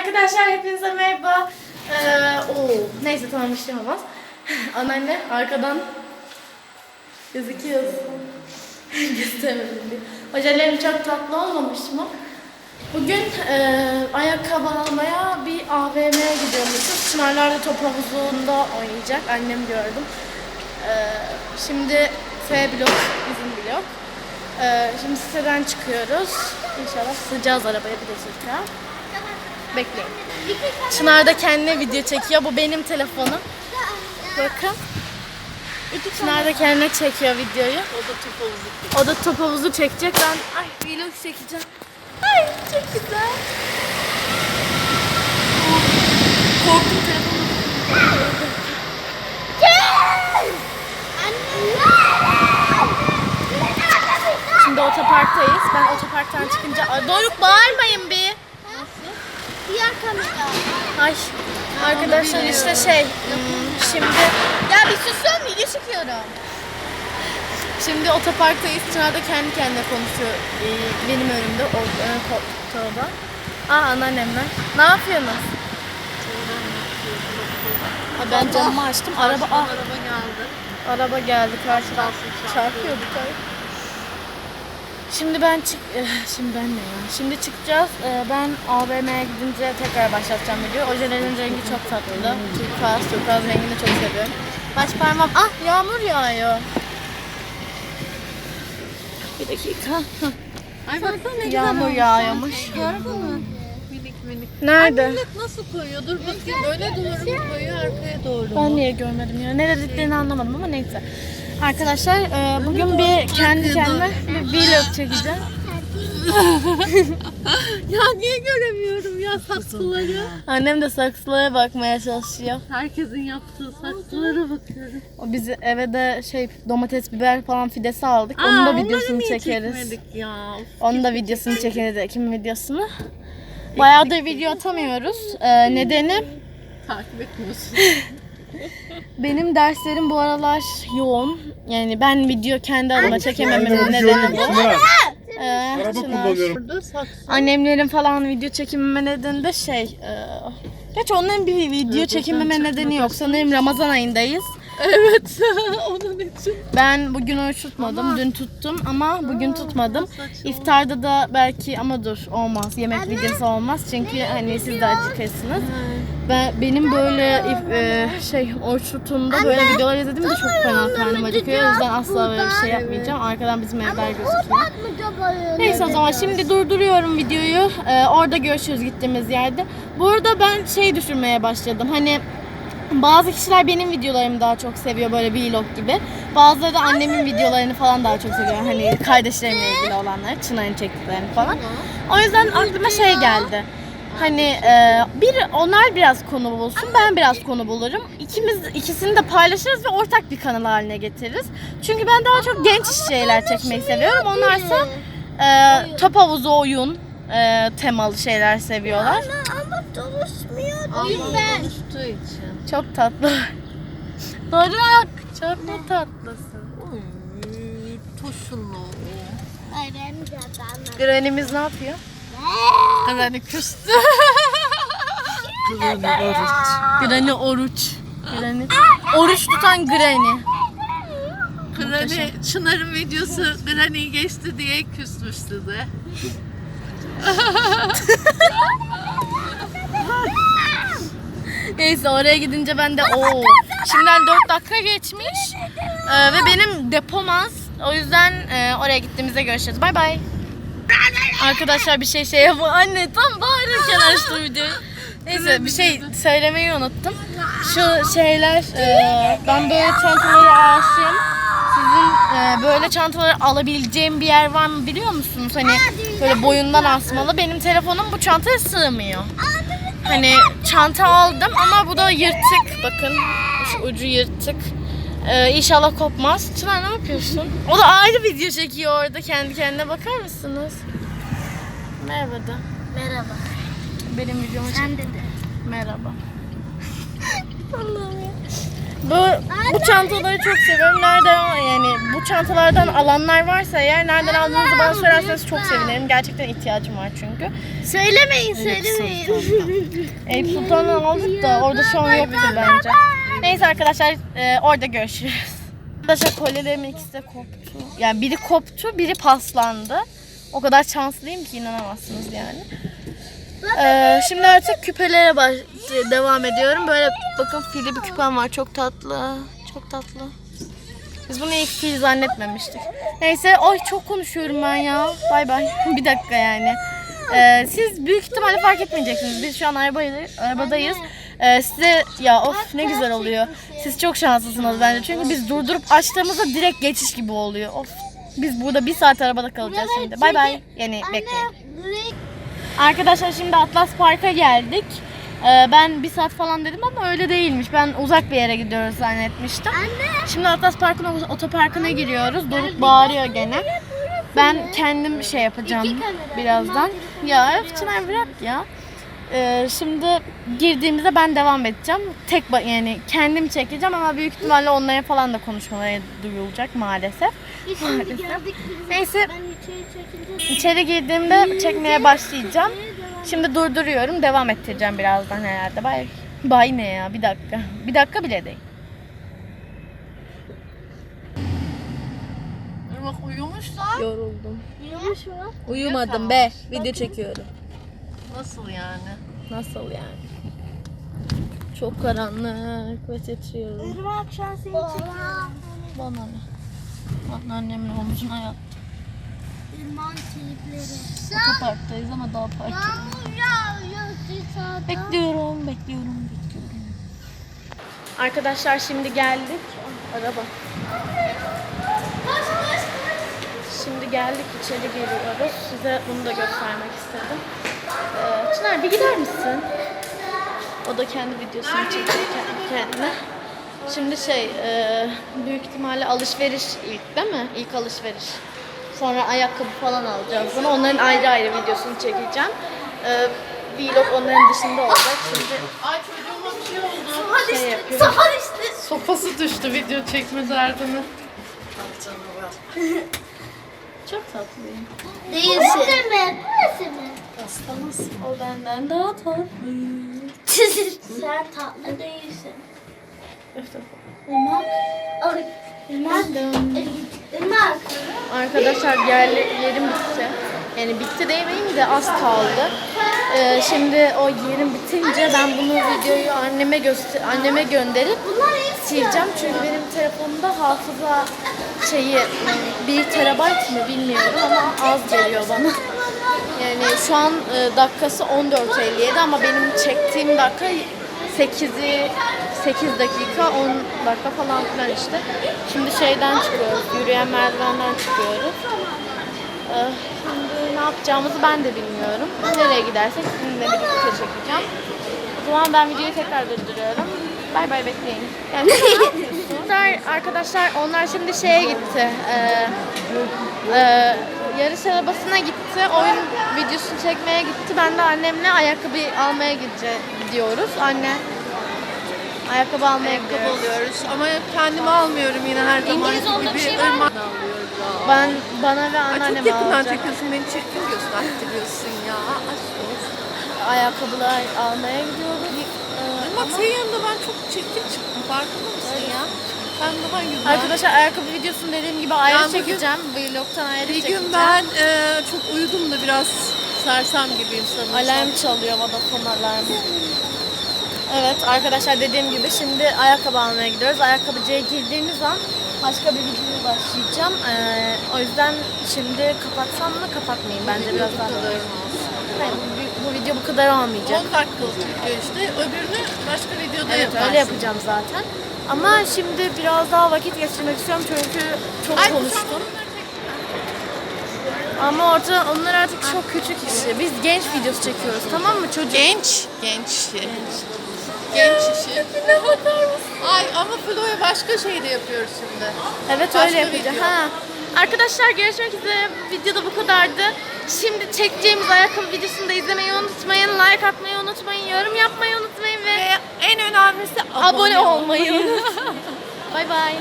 Arkadaşlar hepinize merhaba. Ee, oo, neyse tamam işte olmaz. Anneanne arkadan gözüküyor. Gösteremedim diye. Ojelerim çok tatlı olmamış mı? Bugün e, ayakkabı almaya bir AVM'ye gidiyormuşuz. Çınarlar da top havuzunda oynayacak. Annem gördüm. E, şimdi F blok, bizim blok. E, şimdi siteden çıkıyoruz. İnşallah sığacağız arabaya bir dakika. Bekleyin. Çınar da kendine video çekiyor. Bu benim telefonum. Bakın. Çınar da kendine çekiyor videoyu. O da top havuzu. O da top havuzu çekecek. Ben ay vlog çekeceğim. Ay çok güzel. Korktum telefonum. Şimdi otoparktayız. Ben otoparktan çıkınca... Doruk bağırmayın bir. Diğer kamera. Ay arkadaşlar işte şey şimdi ya bir susun video çekiyorum. Şimdi otoparktayız. Çınar da kendi kendine konuşuyor ee, benim önümde o ön koltukta. Aa anneannemler. Ne yapıyorsunuz? Ha, ben camımı açtım. Araba ah, Araba geldi. araba geldi karşıdan. Çarpıyorduk ay. Şimdi ben çık eh, şimdi ben ne ya? Şimdi çıkacağız. Ee, Ben AVM'ye gidince tekrar başlatacağım video. Ojelerin rengi çok tatlı. Turkuaz, turkuaz rengini çok seviyorum. Baş parmağım. Ah yağmur yağıyor. Bir dakika. Ay baksana ne güzel Yağmur yağıyormuş. Gördün mü? Minik minik. Nerede? Millet nasıl koyuyor? Dur bakayım. Öne doğru mu koyuyor, arkaya doğru mu? Ben niye görmedim ya? Ne dediklerini anlamadım ama neyse. Arkadaşlar e, bugün bir kendi kendime bir vlog çekeceğim. ya niye göremiyorum ya saksıları? Annem de saksılara bakmaya çalışıyor. Herkesin yaptığı saksılara bakıyorum. O bizi eve de şey domates, biber falan fidesi aldık. Aa, Onun da videosunu çekeriz. ya? Onun da videosunu çekeriz. Ekim videosunu. Bayağıdır video atamıyoruz. Ee, nedeni Takip etmiyorsun. benim derslerim bu aralar yoğun. Yani ben video kendi adıma çekemememin nedeni bu. Ee, araba Çınar. kullanıyorum. Burada saksı. Annemlerin falan video çekimime nedeni de şey... E, Gerçi onların bir video çekimime nedeni yok. Sanırım Ramazan ayındayız. Evet. Onun için. Ben bugün oruç tutmadım. Dün tuttum ama bugün tutmadım. İftarda da belki ama dur olmaz. Yemek videosu olmaz. Çünkü hani siz de acıkırsınız. Ben benim böyle if- e, şey oruç tuttuğumda böyle videolar izlediğimde çok fena karnım acıkıyor. O yüzden asla böyle bir şey yapmayacağım. Arkadan bizim evler gözüküyor. Neyse o zaman şimdi durduruyorum videoyu. Ee, orada görüşürüz gittiğimiz yerde. Bu arada ben şey düşünmeye başladım. Hani bazı kişiler benim videolarımı daha çok seviyor böyle vlog gibi. Bazıları da annemin videolarını falan daha çok seviyor. Hani kardeşlerimle ilgili olanları, Çınar'ın çektiklerini falan. O yüzden aklıma şey geldi. Hani e, bir onlar biraz konu bulsun, ben biraz konu bulurum. İkimiz ikisini de paylaşırız ve ortak bir kanal haline getiririz. Çünkü ben daha çok genç şeyler çekmeyi seviyorum. Onlarsa e, top havuzu oyun e, temalı şeyler seviyorlar. Ama. Ama ben. Konuştuğu için. Çok tatlı. Doruk, çok da tatlısın. Oy, Toşunlu. Granny'miz ne yapıyor? Granny küstü. Granny oruç. Granny. Oruç tutan Granny. Granny, Çınar'ın videosu Granny geçti diye küsmüş size. Neyse oraya gidince ben de o şimdiden 4 dakika geçmiş Ee, ve benim depom az. O yüzden e, oraya gittiğimizde görüşürüz. Bay bay. Arkadaşlar bir şey şey yapın. Anne tam bağırırken açtım videoyu. Neyse bir şey söylemeyi unuttum. Şu şeyler e, ben böyle çantalara aşığım. Sizin e, böyle çantaları alabileceğim bir yer var mı biliyor musunuz? Hani böyle boyundan asmalı. Benim telefonum bu çantaya sığmıyor. Hani çanta aldım ama bu da yırtık. Bakın şu ucu yırtık. Ee, inşallah kopmaz. Çınar ne yapıyorsun? O da ayrı video çekiyor orada kendi kendine bakar mısınız? Merhaba da. Merhaba. Benim videomu çek. Sen de de. Merhaba. Allah'ım ya. Bu, bu çantaları çok seviyorum. Nereden yani bu çantalardan alanlar varsa eğer nereden aldığınızı bana sorarsanız çok sevinirim. Gerçekten ihtiyacım var çünkü. Söylemeyin söylemeyin. Eyüp Sultan'dan aldık da orada şu an yoktur bence. Neyse arkadaşlar e, orada görüşürüz. Arkadaşlar kolyelerimin ikisi de koptu. Yani biri koptu, biri paslandı. O kadar şanslıyım ki inanamazsınız yani. Ee, şimdi artık küpelere baş- devam ediyorum. Böyle bakın filli bir küpem var. Çok tatlı. Çok tatlı. Biz bunu ilk fil zannetmemiştik. Neyse, ay çok konuşuyorum ben ya. Bay bay. bir dakika yani. Ee, siz büyük ihtimalle fark etmeyeceksiniz. Biz şu an arabadayız. arabadayız. Ee, size ya of ne güzel oluyor. Siz çok şanslısınız bence. Çünkü biz durdurup açtığımızda direkt geçiş gibi oluyor. Of. Biz burada bir saat arabada kalacağız şimdi. Bay bay. Yani bekleyin. Arkadaşlar şimdi Atlas Park'a geldik. Ee, ben bir saat falan dedim ama öyle değilmiş. Ben uzak bir yere gidiyoruz zannetmiştim. Şimdi Atlas Park'ın otoparkına giriyoruz. Doruk bağırıyor gene. Ben kendim şey yapacağım birazdan. Ya Çınar bırak ya. Ee, şimdi girdiğimizde ben devam edeceğim. Tek yani kendim çekeceğim ama büyük ihtimalle onlara falan da konuşmaları duyulacak maalesef. Geldik. Neyse İçeri girdiğimde çekmeye başlayacağım. Şimdi durduruyorum. Devam ettireceğim birazdan herhalde. Bay. Bay ne ya? Bir dakika. Bir dakika bile değil. Bak uyumuşlar. Yoruldum. Yumuş mu? Uyumadım be. Video çekiyorum. Nasıl yani? Nasıl yani? Çok karanlık ve titriyorum. Irmak an seni çekiyor. Bana ne? Bana annemin omzuna yat. Irmak'ın çelikleri. Otoparktayız ama daha park. Yağmur yağıyor dışarıda. Bekliyorum, bekliyorum, bekliyorum. Arkadaşlar şimdi geldik. Araba. Şimdi geldik içeri geliyoruz. Size bunu da göstermek istedim. Ee, Çınar bir gider misin? O da kendi videosunu çekiyor kendi kendine. Şimdi şey, e, büyük ihtimalle alışveriş ilk değil mi? İlk alışveriş. Sonra ayakkabı falan alacağız. Bunu onların ayrı ayrı videosunu çekeceğim. Ee, vlog onların dışında olacak. Şimdi Ay çocuğuma bir şey oldu. şey yapıyorum. Safar işte. Sopası düştü video çekme derdine. Çok tatlıyım. Değilsin. Burası mı? Burası mı? O benden daha tatlı. Sen tatlı değilsin. İşte Irmak. Ay, Irmak. Arkadaşlar yerli, yerim bitti. Yani bitti demeyeyim de az kaldı. Ee, şimdi o yerim bitince ben bunu videoyu anneme göster anneme gönderip sileceğim. Çünkü benim telefonumda hafıza şeyi 1 terabayt mı bilmiyorum ama az geliyor bana. Yani şu an e, dakikası 14.57 ama benim çektiğim dakika 8'i 8 dakika 10 dakika falan filan işte. Şimdi şeyden çıkıyoruz. Yürüyen merdivenden çıkıyoruz. Ee, Şimdi ne yapacağımızı ben de bilmiyorum. Nereye gidersek sizinle birlikte çekeceğim. O zaman ben videoyu tekrar durduruyorum. Bay bay bekleyin. Yani? Arkadaşlar- Arkadaşlar onlar şimdi şeye gitti. Ee, e, yarış arabasına gitti. Oyun videosunu çekmeye gitti. Ben de annemle ayakkabı almaya gidece- gidiyoruz. Anne ayakkabı almaya Ayakkabı gidiyoruz. alıyoruz ama kendimi almıyorum yine her zaman İngiliz olduğum gibi. şey var mı? Irmak. Ben bana ve Ay, çok anneanneme yakından alacak. çekiyorsun beni çirkin gösterdiriyorsun ya. Aşk olsun. Ayakkabılar almaya gidiyoruz. Ee, Irmak senin yanında ben çok çirkin çıktım farkında mısın ya? Ben daha güzel. Arkadaşlar ayakkabı videosunu dediğim gibi ayrı bugün- çekeceğim. Vlog'tan ayrı bir çekeceğim. gün ben e, çok uyudum da biraz sersem gibiyim sanırım. Alarm çalıyor Vodafone alarmı. Evet arkadaşlar dediğim gibi şimdi ayakkabı almaya gidiyoruz. Ayakkabıcıya girdiğimiz an başka bir videoya başlayacağım. Ee, o yüzden şimdi kapatsam mı kapatmayayım bence biraz daha. Hayır, bu, bu video bu kadar olmayacak. 10 dakikalık video işte. Öbürünü başka videoda Evet yaparsın. öyle yapacağım zaten. Ama şimdi biraz daha vakit geçirmek istiyorum çünkü çok Ay, konuştum. Ama orada onlar artık çok küçük işi. Biz genç videosu çekiyoruz tamam mı çocuk? Genç. Genç işi. Genç işi. Ay ama Flo'ya başka şey de yapıyoruz şimdi. Evet Başka öyle yapacağım. video. Ha. Arkadaşlar görüşmek üzere. Videoda bu kadardı. Şimdi çekeceğimiz ayakkabı videosunu da izlemeyi unutmayın. Like atmayı unutmayın. Yorum yapmayı unutmayın ve Ve en önemlisi abone olmayı unutmayın. Bay bay.